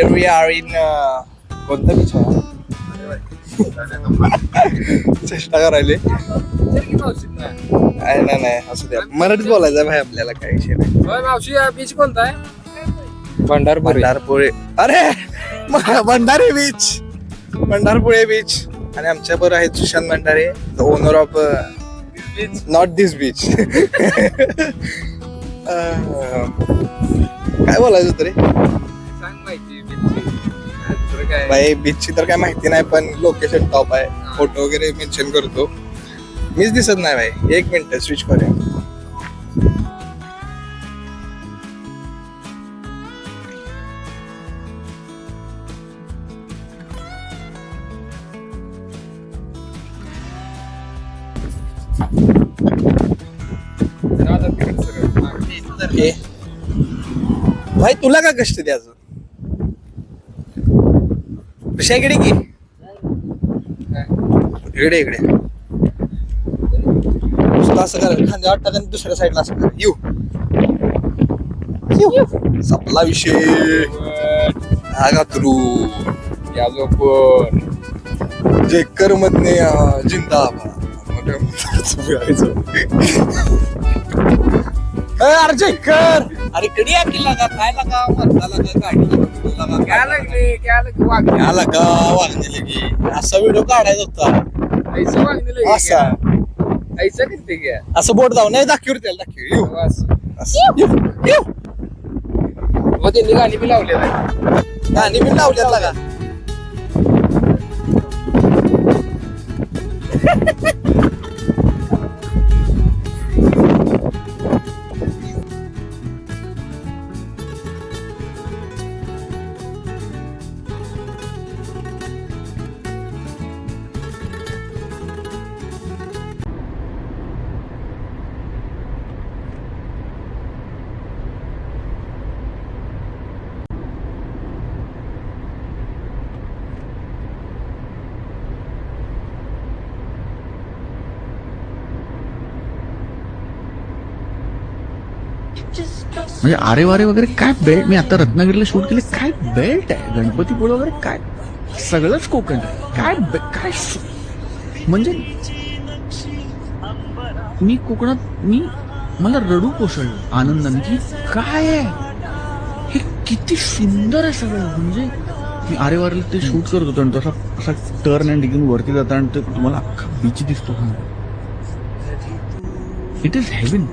Here we are in कोणतं beach आहे? चेष्टा करायले. नाही नाही नाही असं द्या. मराठीत बोलायचं आहे भाई आपल्याला काही विषय नाही. मावशी बीच कोणता आहे? भंडारपुरी. भंडारपुळे अरे भंडारे बीच भंडारपुळे बीच आणि आमच्या बरोबर आहेत Sushant Bhandare the owner of not this beach काय बोलायचं होतं काय? भाई बीचची तर काय माहिती नाही पण लोकेशन टॉप आहे. फोटो वगैरे मेन्शन करतो. मीच दिसत नाही भाई. एक मिनिट स्विच करूया. भाई तुला का कष्ट द्यायचं कशा इकडे की? इकडे इकडे. नुसतं असं कर खांद्यावर टाका आणि दुसऱ्या साईडला असं कर येऊ. येऊ. संपला विषय. गातरू या जो पण जे कर्मज्ञ जिंदाबाद. अरे जयकर अरे कधी या किल्ला का? काय लागा? म्हणता लागा गाडी. काय लागले लागले वागणे आला का वागणे की असा व्हिडिओ काढायचा होता ऐसा वागणे लगे असा ऐसा किती घ्या असं बोट जाऊ. नाही दाखव रे त्याला दाखव. येऊ. असं. येऊ. येऊ. मग त्यांनी गाणी बी लावले नाही गाणी मी लावल्यात लागा. म्हणजे आरे वारे वगैरे काय बेल्ट मी आता रत्नागिरीला शूट केले काय बेल्ट आहे? गणपतीपुळे वगैरे काय? सगळंच कोकण आहे. काय काय म्हणजे मी कोकणात मी मला रडू कोसळलं. आनंदाने की काय आहे? हे किती सुंदर आहे सगळं. म्हणजे मी आरे वारेला ते शूट करत होतो आणि तसा असा टर्न अँड डिगून वरती जाता आणि ते तुम्हाला अख्खा बीच दिसतो. इट इज हेवन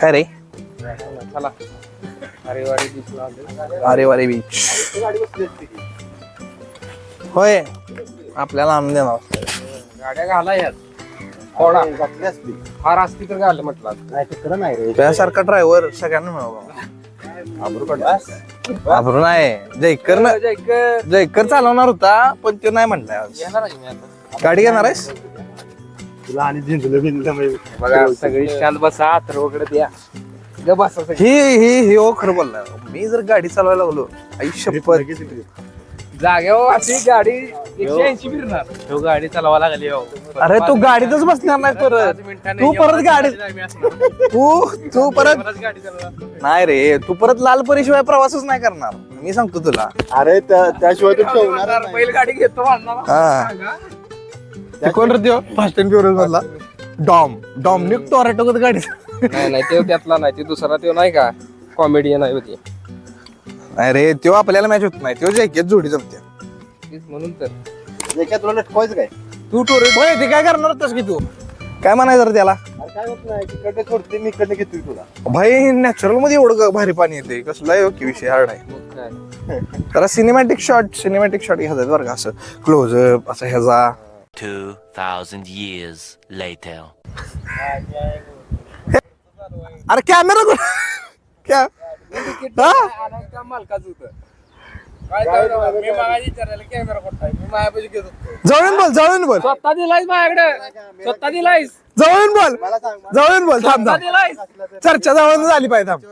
काय रे? चला बीच होय आपल्याला आनंद देणार. गाड्या घाला यात थोडा. फार असती तर घाल म्हटलं. तुझ्यासारखा ड्रायव्हर सगळ्यांना मिळावा. घाबरून आहे जयकर ना जयकर. जयकर चालवणार होता पण तो नाही म्हणलाय आज. येणार आहे मी आता. गाडी घेणार आहेस? तुला आणि बघा सगळी शांत बसा हात वगैरे द्या. ग बसा सगळी. ही ही ही हो खरं बोललाय मी जर गाडी चालवायला लागलो आई शपथ. जाग्यावर अशी गाडी एकशे ऐंशी फिरणार. तो गाडी चालवा लागली हो. अरे तू गाडीतच बसणार नाही परत. तू परत गाडी तू तू परत गाडी चालवा नाही रे तू परत लाल शिवाय प्रवासच नाही करणार. मी सांगतो तुला. अरे त्या- त्याशिवाय तू ठेवणार नाही. बैल गाडी घेतो म्हणणार. हा. ते कोण रे फास्ट अँड फ्युरियस मधला. डॉम डॉमिनिक टोरेटो गाडी नाही नाही ते त्यातला नाही ते दुसरा तो नाही का? कॉमेडियन आहे होती. नाही रे त्यो आपल्याला मॅच होत नाही. त्यो जॅकेट जोडी जमते. तेच म्हणून तर. काय तुला लटकवायचं काय? तू टोरेट होय ते काय करणार होतास की तू? काय म्हणायचं रे त्याला? अरे काय होत नाही तिकडे सोडते मी इकडे घेतोय तुला. भाई नॅचरलमध्ये एवढं ग- भारी पाणी येते कसला आहे हो की विषय हार्ड आहे. मग काय? सिनेमॅटिक शॉट सिनेमॅटिक शॉट घ्यायचा बरं का असं क्लोजअप असं ह्याचा. 2,000 years later. अरे कॅमेरा क्या? हा? मालकाच होत मी मागायची विचारायला कॅमेरा कुठं आहे? मी मायापाशी घेत होतो. जवळून बोल जवळून बोल. स्वतः दिलायस माझ्याकडे? स्वतः दिलायस? जवळून बोल. जवळून बोल थांब स्वतः थांब दिलायस? चर्चा जवळून झाली पाहिजे थांब.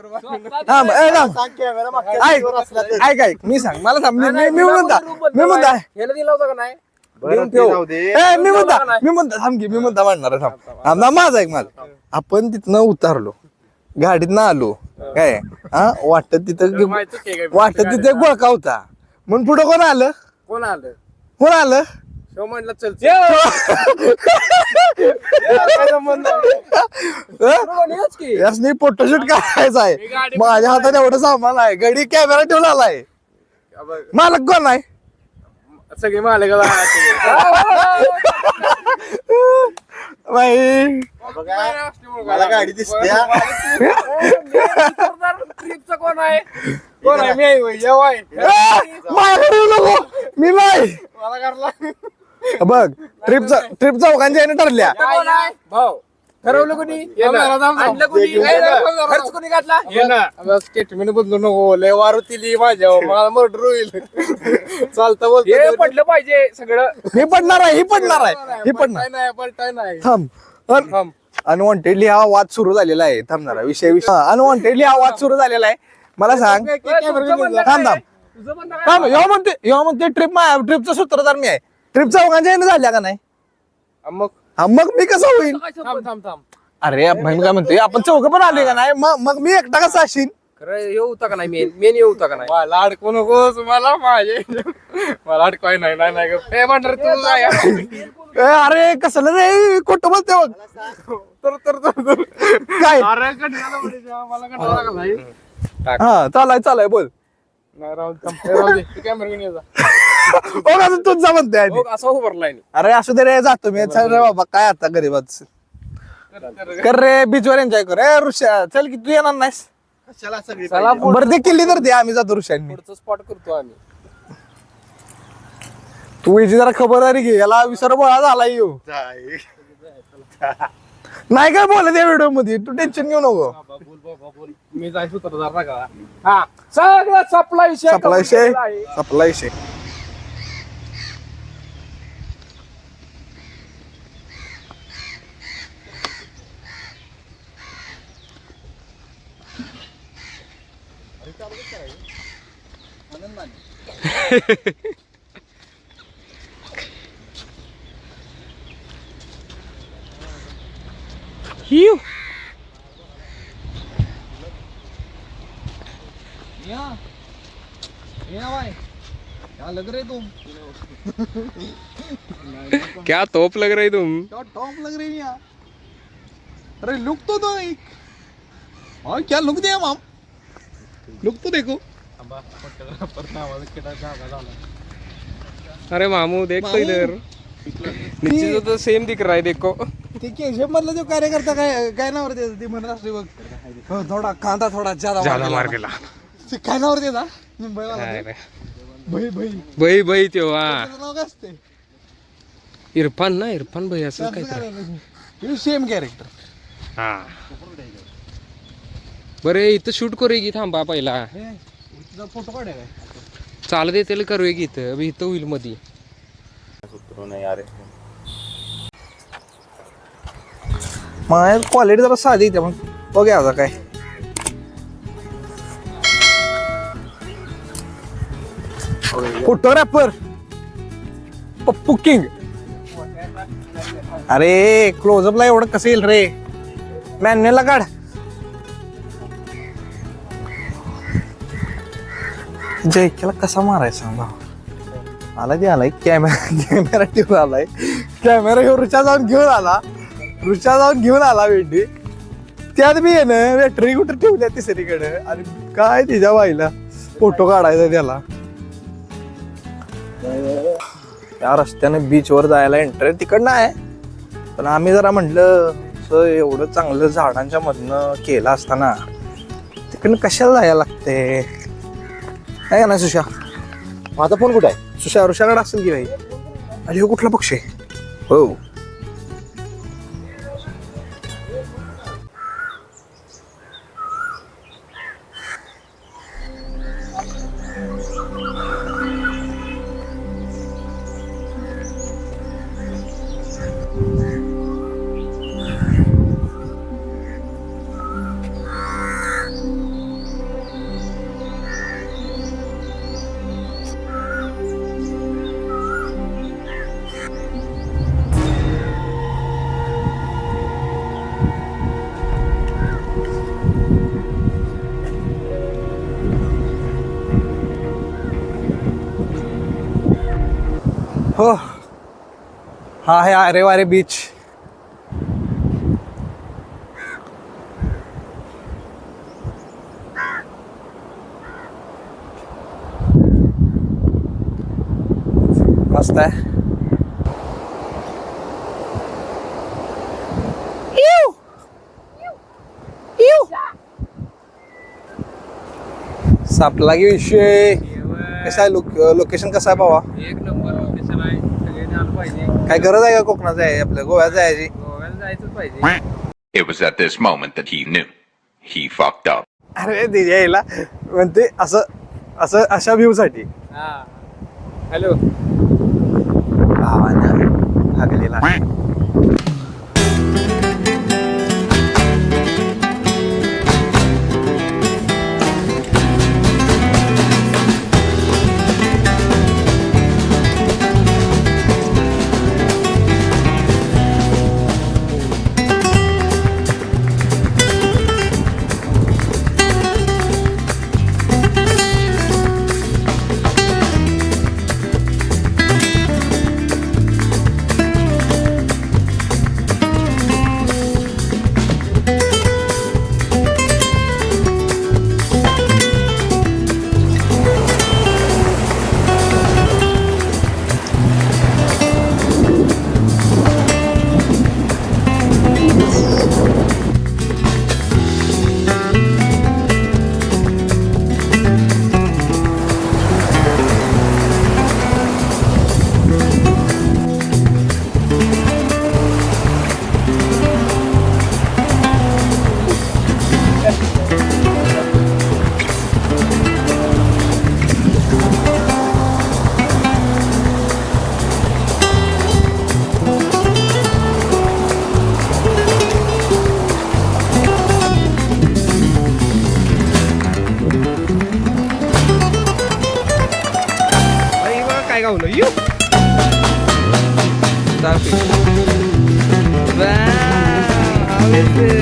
थांब ए, थांब. सांग कॅमेरा मागच्या ऐक. ऐक ऐक मी सांग. मला सांग मी- मी मी म्हणता मी म्हणता दिला होता का नाही? देऊन ते ठेव. जाऊ दे. ए, मी म्हणता मी म्हणता थांब की मी म्हणता म्हणणार आहे, थांब. ना माझा ऐक माझा आपण तिथनं उतारलो. गाडीत ना आलो. काय? हा? वाटत तिथं माहिती आहे काय? वाटत तिथं गोळका होता? म्हणून पुढं कोण आलं? कोण आलं? कोण आलं? शिव म्हणलं चल हं? यासनी फोटोशूट करायचा आहे. माझ्या हातात एवढं सामान आहे. गडी कॅमेरा ठेवून आलाय. मालक कोण आहे? सगळे मालक बाई बघा, मला गाडी दिसते ट्रिपचा कोण आहे कोण आहे मी आहे होय, येऊ नको मी नाही मला करला बघ ट्रिप ट्रिप चौघांच्या याने ठरल्या कोण आहे भाऊ ठरवलं कोणी? आणलं कोणी? खर्च कोणी घातला? हे ना. स्टेटमेंट बदलू नको. लय वार होती माझ्या मला मर्डर होईल. चालतं बोलतो पडलं पाहिजे सगळं. ही पडणार आहे ही पडणार आहे ही पडणार. नाही पलटाय नाही थांब. थांब. अनवॉन्टेडली हा वाद सुरू झालेला आहे. थांब जरा विषय विषय. अनवॉन्टेडली हा वाद सुरू झालेला आहे. मला सांग. थांब थांब. थांब ह्यो म्हणते ह्यो म्हणते ट्रिप ट्रिपचा सूत्रधार मी आहे. ट्रिप चौघांच्या याने झाल्या का नाही? मग? हा मग मी कसं होईल थांब थांब थांब अरे आपण मी काय म्हणतोय आपण चौघ पण आले का नाही? मग मग मी एकटा कसा असेल खरं येऊ होता का नाही? मेन मेन येऊ होता का नाही? मला अडकू नकोस मला माझे मला अडकवाय नाही नाही नाही. हे म्हणणार तू काय ए, अरे कसलं रे? खोटं बोलते बघ. तर तर तर तर. काय? अरे मला लागला. हा चालाय चालाय बोल. नाही, राहू दे, थांब. हे राहू दे. तू कॅमेरा घेऊन ये जा. हो का तूच जा म्हणते आधी. असा उभारलाय. अरे असू दे रे जातो मी. चल रे बाबा काय आता गरीबाच. कर रे बीचवर एन्जॉय कर. ए ऋषा चल की तू येणार नाहीस? कशाला सगळी चला पुढं- बरं दे किल्ली तर दे आम्ही जातो ऋषांनी. पुढचं स्पॉट करतो आम्ही. तू याची जरा खबरदारी घे याला विसर बोळा झाला येऊ पाहिजे? नाही काय बोलत या व्हिडिओमध्ये तू टेन्शन घेऊ नको. मी जायचं होतं जरा का. हा सगळं सपला विषय सपला विषय. Complete आहे. सपला विषय क्या तोप लग रही तुम? टॉप लग रही है अरे लुक तो दो एक। और क्या लुक दिया माम? लुक तो देखो। अरे मामू देख तो इधर. नीचे तो सेम दिख रहा है देखो. ते केशव मधला जो कार्यकर्ता काय काय नावर त्याचं? ते म्हणत असते बघ. हो, थोडा कांदा थोडा ज्यादा ज्यादा मार गेला. ते काय नावर त्याचा? मुंबईवाला अरे. भाई भाई. भाई भाई हा. त्याचं नाव काय असते इरफान ना इरफान भाई असं काय सेम कॅरेक्टर हा बरे इथं शूट करूया की थांबा पहिला? फोटो काढाय चालत येतेल करूया की इथं. अबे इथं होईल मध्ये माझ्या क्वालिटी जरा साधी येते मग बघूया आता काय. Photographer Pappu king. अरे क्लोजअपला एवढं कसं येईल रे? मॅन्युअलला काढ. जयकेला कसा मारायचा सांगा. आला ते आलाय कॅमेरा कॅमेरा ठेवून आलाय. कॅमेरा घेऊन रुचा जाऊन घेऊन आला. रुचा जाऊन घेऊन आला भेंडी त्यात मी आहे ना बॅटरी कुठं ठेवल्या तिसरीकडे? आणि काय तिच्या बाईला? फोटो काढायचा त्याला. या रस्त्याने बीचवर जायला एंट्री तिकडनं आहे. पण आम्ही जरा म्हटलं असं एवढं चांगलं झाडांच्या मधनं केलं असताना तिकडनं कशाला जायला लागते आहे का नाही सुशा? माझा फोन कुठे आहे? सुशा ऋषाकडे असेल की भाई अरे हो कुठला पक्ष आहे? हो. हा आहे अरे वारे बीच मस्त आहे. सापला की विषय. कसा आहे लोक लोकेशन कसं आहे भावा? एक नंबर लोकेशन आहे. सगळ्यांनी आलं पाहिजे. काय गरज आहे का कोकणात जायची? आपल्या गोव्यात जायची? गोव्याला जायचंच पाहिजे. It was at this moment that he knew. He fucked up. अरे तिच्या यायला. म्हणते असं असं अशा व्ह्यू साठी. हा. हॅलो भावानं हागलेला veces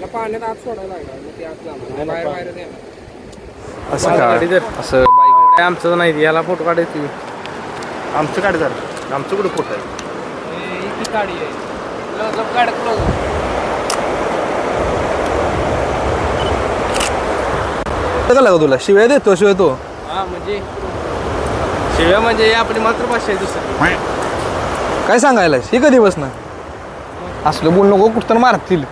त्याला पाण्यात आत सोडायला लागला. मग ते आत जाणार. बाहेर बाहेर येणार. असं का असं काय आमचं नाही याला फोटो काढायची आमचं काढ जरा आमचं कुठं फोटो आहे? इथे का लागतो तुला? शिवाय देतो शिवाय तो. हा म्हणजे? शिव्या म्हणजे ही आपली मातृभाषा आहे दुसरी. काय सांगायला ही कधी बसणं असलं बोल नको कुठं मारतील.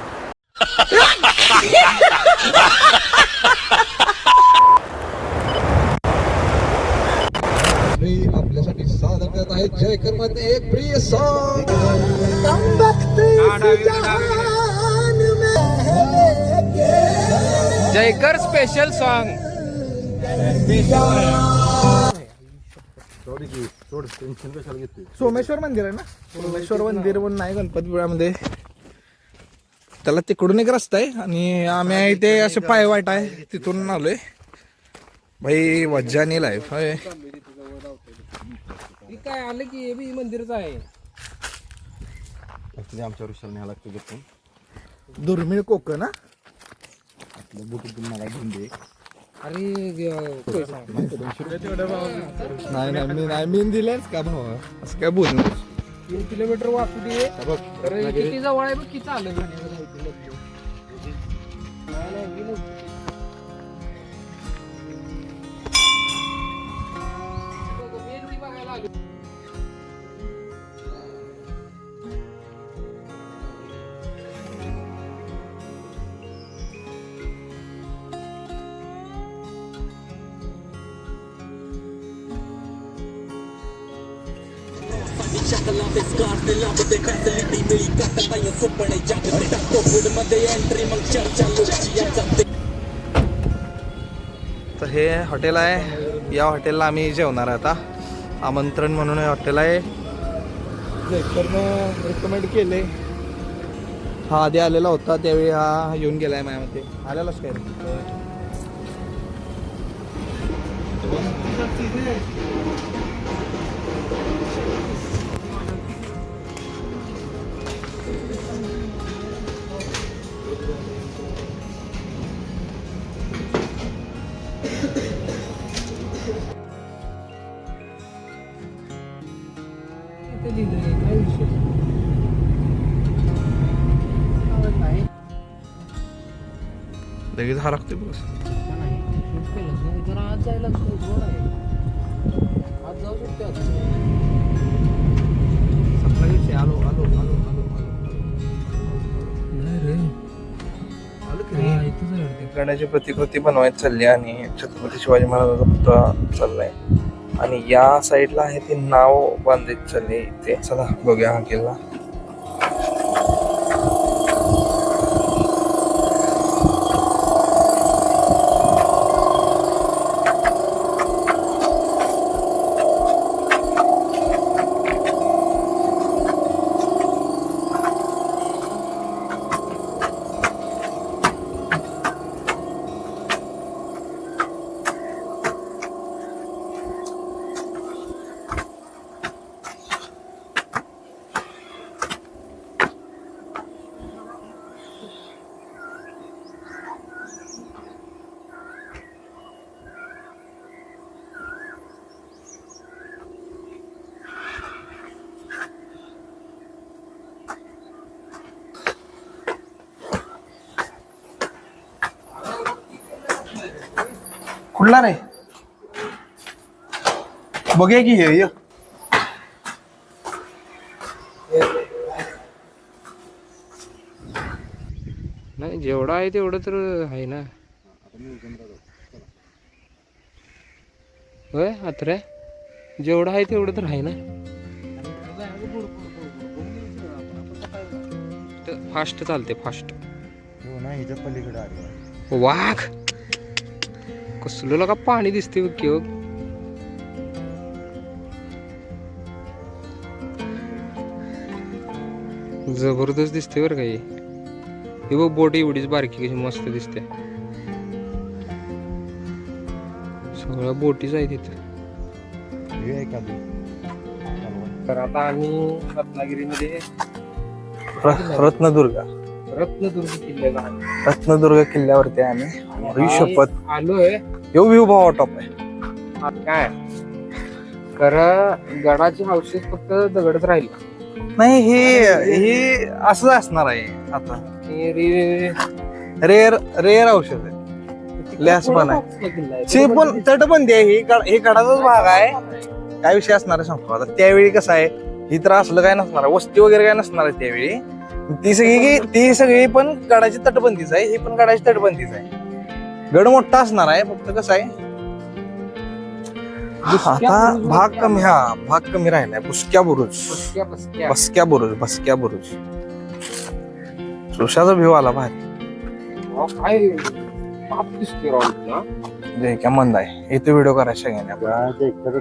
जयकर स्पेशल सॉन्ग सोमेश्वर मंदिर आहे ना? सोमेश्वर मंदिर पण नाही गणपतीपुळ्यामध्ये. त्याला तिकडून एक रस्ता आहे आणि आम्ही आहे ते असे पायवाट आहे तिथून आलोय. भाई वज्जानी लाईफ होय काय आलं की हे बी मंदिरच आहे? आमच्या वृक्षाला न्यायला लागतो दुर्मिळ कोकण हा? बुटीतून मला घेऊन दे. अरे नाही नाही मी नाही मी दिलेच का भाऊ असं काय बोल तीन किलोमीटर वाचू दे. तर किती जवळ आहे बघ किती आलं तर हे हॉटेल आहे. या हॉटेलला आम्ही जेवणार आहे आता. आमंत्रण म्हणून हे हॉटेल आहे. जयकरनं रिकमेंड केले हा आधी आलेला होता त्यावेळी हा येऊन गेलाय माझ्यामध्ये. आलेलाच काय? हा लागतोय बस आज जायला जोड आहे आज जाऊ शकते सकाळीच आलो आलो आलो आलो. नाही रे. आलो की रे. इथंच आहे वाटते. गण्याची प्रतिकृती बनवायची चालली आणि छत्रपती शिवाजी महाराजांचा पुतळा चाललाय. आणि या साईडला आहे ते नाव बांधायची चालली. ते चला बघूया हा किल्ला. कुठला रे? बघूया की हे ये. नाही जेवढं आहे तेवढं तर आहे ना. होय अत्रे? जेवढं आहे तेवढं तर आहे ना. फास्ट चालते फास्ट वाघ! कसलं का पाणी दिसते बघ की बघ. जबरदस्त दिसते बरं काही ही. बघ बोट एवढीच बारकी कशी मस्त दिसते. सगळ्या बोटीच आहे तिथं तर आता आम्ही रत्नागिरीमध्ये रत्नदुर्ग. रत्नदुर्ग किल्ल्याला. रत्नदुर्ग किल्ल्यावरती आहे आम्ही. शपथ आलोय. यो व्ह्यू भावा टॉप आहे. काय? खरं गडाची अवशेष फक्त दगडच राहिला. नाही हे हे असंच असणार आहे आता. हे रे- रेअर रेअर औषध आहे. लॅस पण आहे. पुढं किल्ला आहे. ते पण तटबंदी आहे ही कड- हे कडाचाच भाग आहे. काय विषय असणार आहे सांगतो. आता त्यावेळी कसं आहे ही तर असलं काय नसणार आहे. वस्ती वगैरे काय नसणार आहे त्यावेळी. ती सगळी ती सगळी पण गडाची तटबंदीच आहे. ही पण गडाची तटबंदीच आहे. गड मोठा असणार आहे फक्त कसं आहे? आता भाग कमी हा भाग कमी राहिलाय. बुसक्या बुरुज. बसक्या बसक्या. बसक्या बुरुज बसक्या बुरुज. सुशाचा व्ह्यू आला भारी अहो, काय बाप दिसतोय राव इथला. जे क्या मंद आहे. इथे व्हिडिओ करायचा सगळ्यांनी आपल्याला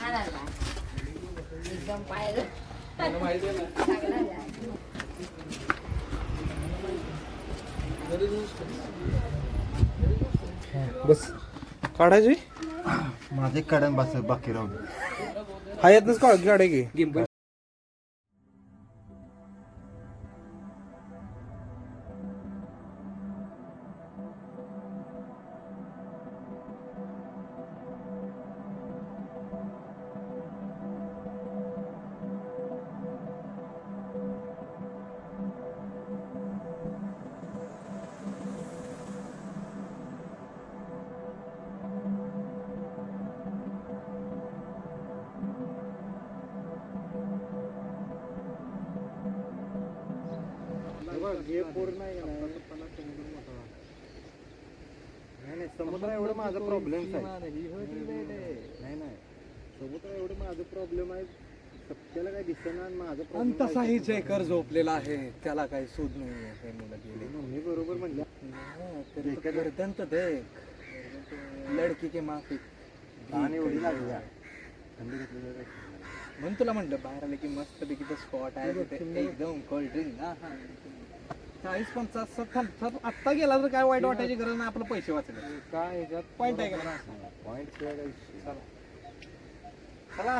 हा ना, ना. एकदम पायाजवळ चांगला आहे. बस काढायची माझे कडन बस बाकी राहू हा यातनंच काढ काढाय की नाही समुद्र एवढं माझा प्रॉब्लेम आहे. नाही नाही. समुद्र एवढं माझं प्रॉब्लेम आहे सत्याला काय दिसेना आणि माझं आणि problem तसाही जयकर झोपलेला आहे त्याला काही सूद नाही हे मुलं गेले. मम्मी बरोबर म्हणल्या गर्दन तर देख. लडकी के माफी. आणि एवढी लागली थंडी घेतली म्हणून तुला म्हटलं बाहेर आले की मस्त पैकी तो स्पॉट आहे तिथे. एकदम कोल्ड ड्रिंक चाळीस पंचास आत्ता गेला तर काय वाईट वाटायची गरज नाही आपलं पैसे वाचले. काय ह्याच्यात पॉईंट आहे का पॉईंट. चला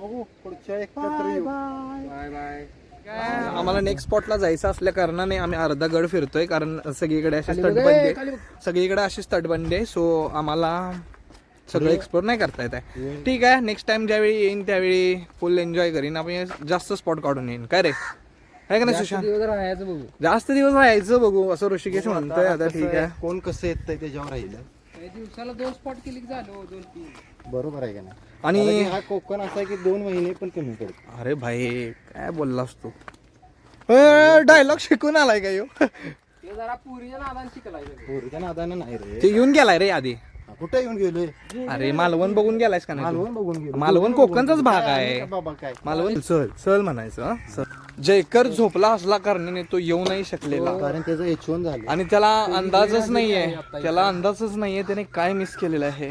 बघू पुढच्या एक बाय बाय आम्हाला नेक्स्ट स्पॉटला जायचं असल्या कारणाने आम्ही अर्धा गड फिरतोय कारण सगळीकडे असे तटबंदी सगळीकडे अशीच तटबंदी आहे सो आम्हाला सगळं एक्सप्लोर नाही करता येत आहे. ठीक आहे नेक्स्ट टाइम ज्यावेळी येईन त्यावेळी फुल एन्जॉय करीन. आपण जास्त स्पॉट काढून येईन. काय रे? आहे का नाही सुशांत? राहायचं बघू. जास्त दिवस राहायचं बघू असं ऋषिकेश म्हणतोय आता कसं ठीक आहे, कोण कसं येतंय त्याच्यावर राहिलं? दिवसाला दोन स्पॉट केली झालो दोन तीन. बरोबर आहे का नाही? आणि की हा कोकण असा आहे की दोन महिने पण कमी पडतो अरे भाई काय बोललास तू? डायलॉग शिकून आलाय का यो? ते जरा पुरीच्या नादान शिकलाय पोरीच्या नादानं नाही रे. ते येऊन गेलाय रे आधी. हा, कुठे येऊन गेलोय अरे मालवण बघून गेलायस का नाही तू? मालवण बघून गेलो. मालवण कोकणचाच भाग आहे. बाबा काय? मालवण सहल सहल म्हणायचं हं? सहल. जयकर झोपला असला कारणाने तो येऊ नाही शकलेला. कारण त्याचं एच वन झालं. आणि त्याला अंदाजच नाहीये. त्याला अंदाजच नाहीये. त्याने काय मिस केलेलं आहे?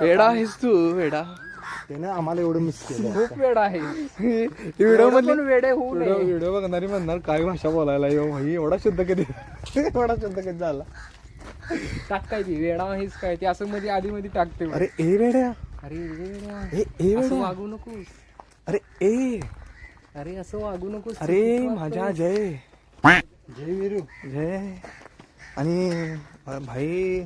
वेडा आहेस तू वेडा. त्यानं आम्हाला एवढं मिस केलं खूप वेळ आहे. व्हिडिओ मधली वेडे होऊ नये. व्हिडिओ बघणारी म्हणणार काय भाषा बोलायला यो भाई एवढा शुद्ध कधी एवढा शुद्ध कधी झाला? टाक काय ती वेडा आहेस काय? ते असं मध्ये आधी मध्ये टाकते अरे ए वेड्या. अरे वेडा ए ए असं वेड्या. वागू नकोस. अरे ए. अरे असं वागू नकोस. अरे माझ्या जय. जय वीरू. जय. आणि अ, भाई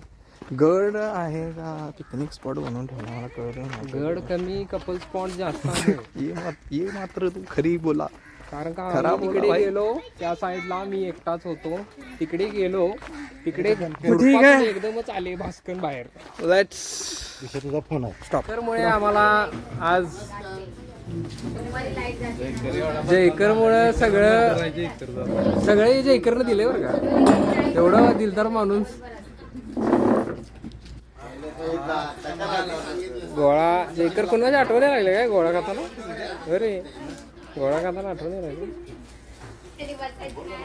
गड आहे का? पिकनिक स्पॉट बनवून ठेवला मला कळलं गड कमी कपल स्पॉट जास्त आहे. ये मात- ये मात्र तू खरी बोला. कारण का आम्ही तिकडे. गेलो त्या साईडला मी एकटाच होतो. तिकडे गेलो तिकडे. एकदमच आले भास्कन बाहेर. लेट्स तुझा फोन आहे. त्यामुळे आम्हाला आज माझी लाइट जाते जयकर मुळे सगळं सगळे जयकरनं दिले बरं का? एवढं दिलदार माणूस. गोळा जयकर कोणाच्या आठवण लागले काय? गोळा खाताना? अरे. गोळा खाताना आठवण लागली तरी बसायचं नाही.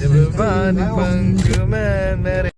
जब बानी पंख में मेरे